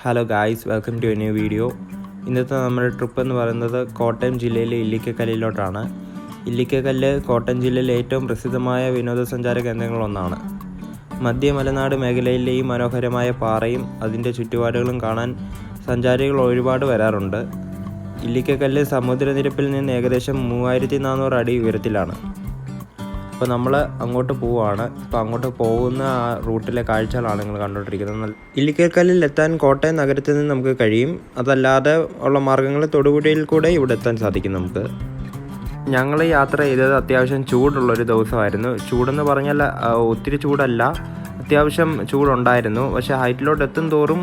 Hello guys welcome to a new video ഇന്നത്തെ നമ്മുടെ trip എന്ന് പറയുന്നത് കോട്ടയം ജില്ലയിലെ ഇല്ലിക്കക്കല്ലിലോട്ടാണ്. ഇല്ലിക്കക്കല്ല് കോട്ടയം ജില്ലയിലെ ഏറ്റവും പ്രസിദ്ധമായ വിനോദസഞ്ചാര കേന്ദ്രങ്ങളൊന്നാണ്. മധ്യ മലനാട് മേഖലയിലെ ഈ മനോഹരമായ പാറയും അതിന്റെ ചുറ്റുപാടുകളും കാണാൻ സഞ്ചാരികൾ ഒരുപാട് വരാറുണ്ട്. ഇല്ലിക്കക്കല്ല് സമുദ്രനിരപ്പിൽ നിന്ന് ഏകദേശം മൂവായിരത്തി നാനൂറ് അടി ഉയരത്തിലാണ്. അപ്പോൾ നമ്മൾ അങ്ങോട്ട് പോവുകയാണ് അപ്പോൾ അങ്ങോട്ട് പോകുന്ന ആ റൂട്ടിലെ കാഴ്ചകളാണ് നിങ്ങൾ കണ്ടുകൊണ്ടിരിക്കുന്നത് ഇല്ലിക്കൽക്കല്ലിൽ എത്താൻ കോട്ടയം നഗരത്തിൽ നിന്ന് നമുക്ക് കഴിയും. അതല്ലാതെ ഉള്ള മാർഗങ്ങൾ തൊടുപുഴയിൽ കൂടെ ഇവിടെ എത്താൻ സാധിക്കും നമുക്ക്. ഞങ്ങൾ യാത്ര ചെയ്തത് അത്യാവശ്യം ചൂടുള്ളൊരു ദിവസമായിരുന്നു. ചൂടെന്ന് പറഞ്ഞാൽ ഒത്തിരി ചൂടല്ല. അത്യാവശ്യം ചൂടുണ്ടായിരുന്നു. പക്ഷേ ഹൈറ്റിലോട്ട് എത്തും തോറും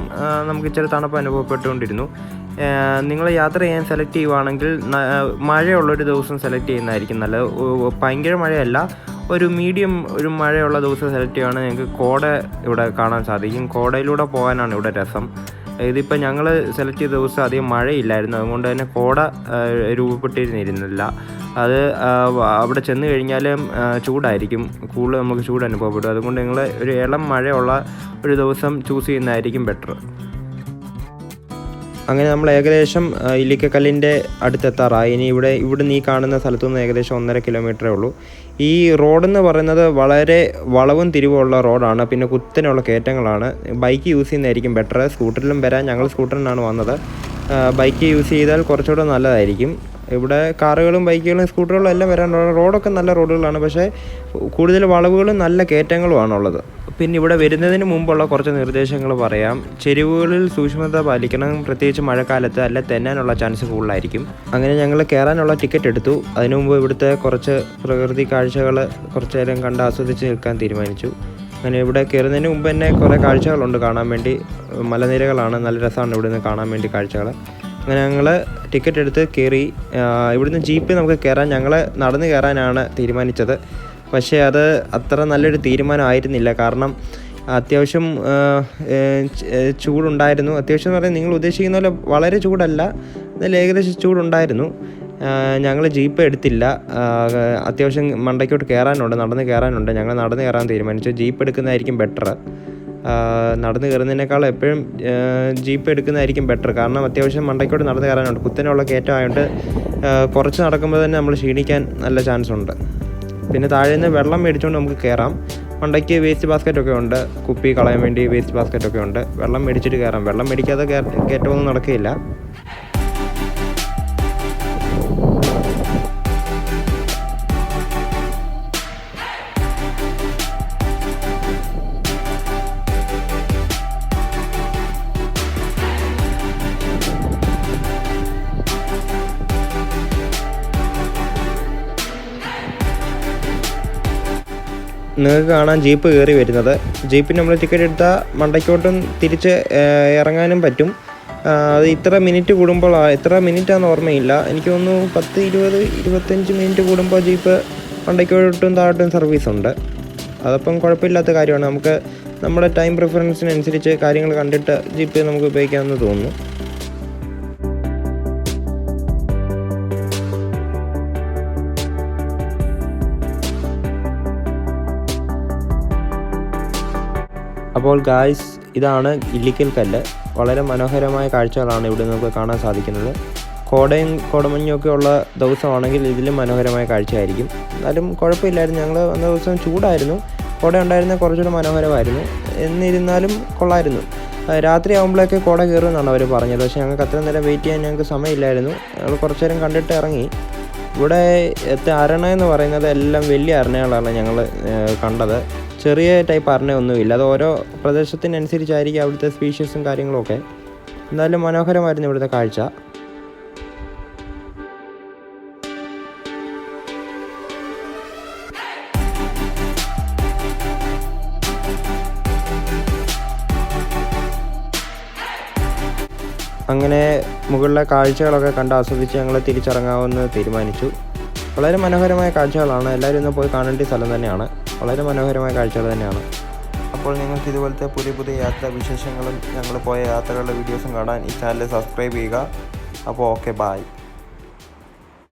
നമുക്ക് ഇച്ചിരി തണുപ്പ് അനുഭവപ്പെട്ടുകൊണ്ടിരുന്നു. നിങ്ങൾ യാത്ര ചെയ്യാൻ സെലക്ട് ചെയ്യുവാണെങ്കിൽ മഴയുള്ളൊരു ദിവസം സെലക്ട് ചെയ്യുന്നതായിരിക്കും നല്ലത്. ഭയങ്കര മഴയല്ല ഒരു മീഡിയം ഒരു മഴയുള്ള ദിവസം സെലക്ട് ചെയ്യുകയാണെങ്കിൽ നിങ്ങൾക്ക് കോട ഇവിടെ കാണാൻ സാധിക്കും. കോടയിലൂടെ പോകാനാണ് ഇവിടെ രസം. ഇതിപ്പോൾ ഞങ്ങൾ സെലക്ട് ചെയ്ത ദിവസം അധികം മഴയില്ലായിരുന്നു. അതുകൊണ്ട് തന്നെ കോട രൂപപ്പെട്ടിരുന്നിരുന്നില്ല. അത് അവിടെ ചെന്ന് കഴിഞ്ഞാലും ചൂടായിരിക്കും. കൂടുതൽ നമുക്ക് ചൂട് അനുഭവപ്പെടും. അതുകൊണ്ട് നിങ്ങൾ ഒരു ഇളം മഴയുള്ള ഒരു ദിവസം ചൂസ് ചെയ്യുന്നതായിരിക്കും ബെറ്റർ അങ്ങനെ നമ്മൾ ഏകദേശം ഇല്ലിക്കക്കല്ലിന്റെ അടുത്തെത്താറായി. ഇനി ഇവിടെ ഇവിടെ നീ കാണുന്ന സ്ഥലത്തു നിന്ന് ഏകദേശം ഒന്നര കിലോമീറ്ററേ ഉള്ളൂ. ഈ റോഡെന്ന് പറയുന്നത് വളരെ വളവും തിരിവുമുള്ള റോഡാണ്. പിന്നെ കുത്തനെയുള്ള കയറ്റങ്ങളാണ്. ബൈക്ക് യൂസ് ചെയ്യുന്നതായിരിക്കും ബെറ്റർ സ്കൂട്ടറിലും വരാൻ ഞങ്ങൾ സ്കൂട്ടറിനാണ് വന്നത്. ബൈക്ക് യൂസ് ചെയ്താൽ കുറച്ചുകൂടെ നല്ലതായിരിക്കും. ഇവിടെ കാറുകളും ബൈക്കുകളും സ്കൂട്ടറുകളും എല്ലാം വരാനുള്ള റോഡൊക്കെ നല്ല റോഡുകളാണ്. പക്ഷേ കൂടുതൽ വളവുകളും നല്ല കയറ്റങ്ങളുമാണുള്ളത്. പിന്നെ ഇവിടെ വരുന്നതിന് മുമ്പുള്ള കുറച്ച് നിർദ്ദേശങ്ങൾ പറയാം. ചെരുവുകളിൽ സൂക്ഷ്മത പാലിക്കണം. പ്രത്യേകിച്ച് മഴക്കാലത്ത് അല്ല തെന്നാനുള്ള ചാൻസ് കൂടുതലായിരിക്കും. അങ്ങനെ ഞങ്ങൾ കയറാനുള്ള ടിക്കറ്റ് എടുത്തു. അതിനു മുമ്പ് ഇവിടുത്തെ കുറച്ച് പ്രകൃതി കാഴ്ചകൾ കുറച്ച് നേരം കണ്ട് ആസ്വദിച്ച് നിൽക്കാൻ തീരുമാനിച്ചു. അങ്ങനെ ഇവിടെ കയറുന്നതിന് മുമ്പ് തന്നെ കുറേ കാഴ്ചകളുണ്ട് കാണാൻ വേണ്ടി. മലനിരകളാണ്. നല്ല രസമാണ് ഇവിടെ നിന്ന് കാണാൻ വേണ്ടി കാഴ്ചകൾ. അങ്ങനെ ഞങ്ങൾ ടിക്കറ്റ് എടുത്ത് കയറി ഇവിടുന്ന് ജീപ്പിൽ നമുക്ക് കയറാൻ ഞങ്ങൾ നടന്ന് കയറാനാണ് തീരുമാനിച്ചത്. പക്ഷേ അത് അത്ര നല്ലൊരു തീരുമാനമായിരുന്നില്ല കാരണം അത്യാവശ്യം ചൂടുണ്ടായിരുന്നു. അത്യാവശ്യം എന്ന് പറഞ്ഞാൽ നിങ്ങൾ ഉദ്ദേശിക്കുന്ന പോലെ വളരെ ചൂടല്ല. എന്നാൽ ഏകദേശം ചൂടുണ്ടായിരുന്നു. ഞങ്ങൾ ജീപ്പ് എടുത്തില്ല. അത്യാവശ്യം മണ്ടയ്ക്കോട്ട് കയറാനുണ്ട് നടന്ന് കയറാനുണ്ട് ഞങ്ങൾ നടന്ന് കയറാൻ തീരുമാനിച്ചു. ജീപ്പ് എടുക്കുന്നതായിരിക്കും ബെറ്റർ നടന്ന് കയറുന്നതിനേക്കാൾ എപ്പോഴും ജീപ്പ് എടുക്കുന്നതായിരിക്കും ബെറ്റർ കാരണം അത്യാവശ്യം മണ്ടയ്ക്കോട് നടന്ന് കയറാനുണ്ട്. കുത്തനെയുള്ള കയറ്റം ആയതുകൊണ്ട് ആ, കുറച്ച് നടക്കുമ്പോൾ തന്നെ നമ്മൾ ക്ഷീണിക്കാൻ നല്ല ചാൻസ് ഉണ്ട്. പിന്നെ താഴെ നിന്ന് വെള്ളം മേടിച്ചുകൊണ്ട് നമുക്ക് കയറാം മണ്ടയ്ക്ക് വേസ്റ്റ് ബാസ്ക്കറ്റ് ഒക്കെ ഉണ്ട്. കുപ്പി കളയാൻ വേണ്ടി വേസ്റ്റ് ബാസ്ക്കറ്റ് ഒക്കെ ഉണ്ട്. വെള്ളം മേടിച്ചിട്ട് കയറാം വെള്ളം മേടിക്കാതെ കയറ- കയറ്റമൊന്നും നടക്കുകയില്ല നിങ്ങൾക്ക് കാണാൻ ജീപ്പ് കയറി വരുന്നത്. ജീപ്പിന് നമ്മൾ ടിക്കറ്റ് എടുത്താൽ മണ്ടയ്ക്കോട്ടും തിരിച്ച് ഇറങ്ങാനും പറ്റും. അത് ഇത്ര മിനിറ്റ് കൂടുമ്പോൾ എത്ര മിനിറ്റാന്ന് ഓർമ്മയില്ല. എനിക്ക് തോന്നുന്നു പത്ത് ഇരുപത് ഇരുപത്തഞ്ച് മിനിറ്റ് കൂടുമ്പോൾ ജീപ്പ് മണ്ടയ്ക്കോട്ടും താഴോട്ടും സർവീസ് ഉണ്ട്. അതപ്പം കുഴപ്പമില്ലാത്ത കാര്യമാണ്. നമുക്ക് നമ്മുടെ ടൈം പ്രിഫറൻസിനനുസരിച്ച് കാര്യങ്ങൾ കണ്ടിട്ട് ജീപ്പ് നമുക്ക് ഉപയോഗിക്കാമെന്ന് തോന്നുന്നു. അപ്പോൾ ഗായ്സ് ഇതാണ് ഇല്ലിക്കൽ കല്ല്. വളരെ മനോഹരമായ കാഴ്ചകളാണ് ഇവിടെ നമുക്ക് കാണാൻ സാധിക്കുന്നത്. കോടയും കോടമഞ്ഞൊക്കെ ഉള്ള ദിവസമാണെങ്കിൽ ഇതിലും മനോഹരമായ കാഴ്ചയായിരിക്കും. എന്നാലും കുഴപ്പമില്ലായിരുന്നു. ഞങ്ങൾ വന്ന ദിവസം ചൂടായിരുന്നു. കോട ഉണ്ടായിരുന്ന കുറച്ചുകൂടെ മനോഹരമായിരുന്നു. എന്നിരുന്നാലും കൊള്ളായിരുന്നു. രാത്രി ആകുമ്പോഴേക്ക് കോട കയറുമെന്നാണ് അവർ പറഞ്ഞത്. പക്ഷേ ഞങ്ങൾക്ക് അത്ര നേരം വെയിറ്റ് ചെയ്യാൻ ഞങ്ങൾക്ക് സമയമില്ലായിരുന്നു. ഞങ്ങൾ കുറച്ച് നേരം കണ്ടിട്ട് ഇറങ്ങി. ഇവിടെ അരണ എന്ന് പറയുന്നത് എല്ലാം വലിയ അരണകളാണ് ഞങ്ങൾ കണ്ടത്. ചെറിയ ടൈപ്പ് അരണയൊന്നുമില്ല അത് ഓരോ പ്രദേശത്തിനനുസരിച്ചായിരിക്കും അവിടുത്തെ സ്പീഷ്യസും കാര്യങ്ങളൊക്കെ. എന്തായാലും മനോഹരമായിരുന്നു ഇവിടുത്തെ കാഴ്ച. അങ്ങനെ മുകളിലെ കാഴ്ചകളൊക്കെ കണ്ട് ആസ്വദിച്ച് ഞങ്ങൾ തിരിച്ചിറങ്ങാമെന്ന് തീരുമാനിച്ചു. വളരെ മനോഹരമായ കാഴ്ചകളാണ്. എല്ലാവരും ഒന്ന് പോയി കാണേണ്ട സ്ഥലം തന്നെയാണ്. വളരെ മനോഹരമായ കാഴ്ചകൾ തന്നെയാണ്. അപ്പോൾ നിങ്ങൾക്ക് ഇതുപോലത്തെ പുതിയ പുതിയ യാത്രാ വിശേഷങ്ങളും ഞങ്ങൾ പോയ യാത്രകളുടെ വീഡിയോസും കാണാൻ ഈ ചാനൽ സബ്സ്ക്രൈബ് ചെയ്യുക. അപ്പോൾ ഓക്കെ ബായ്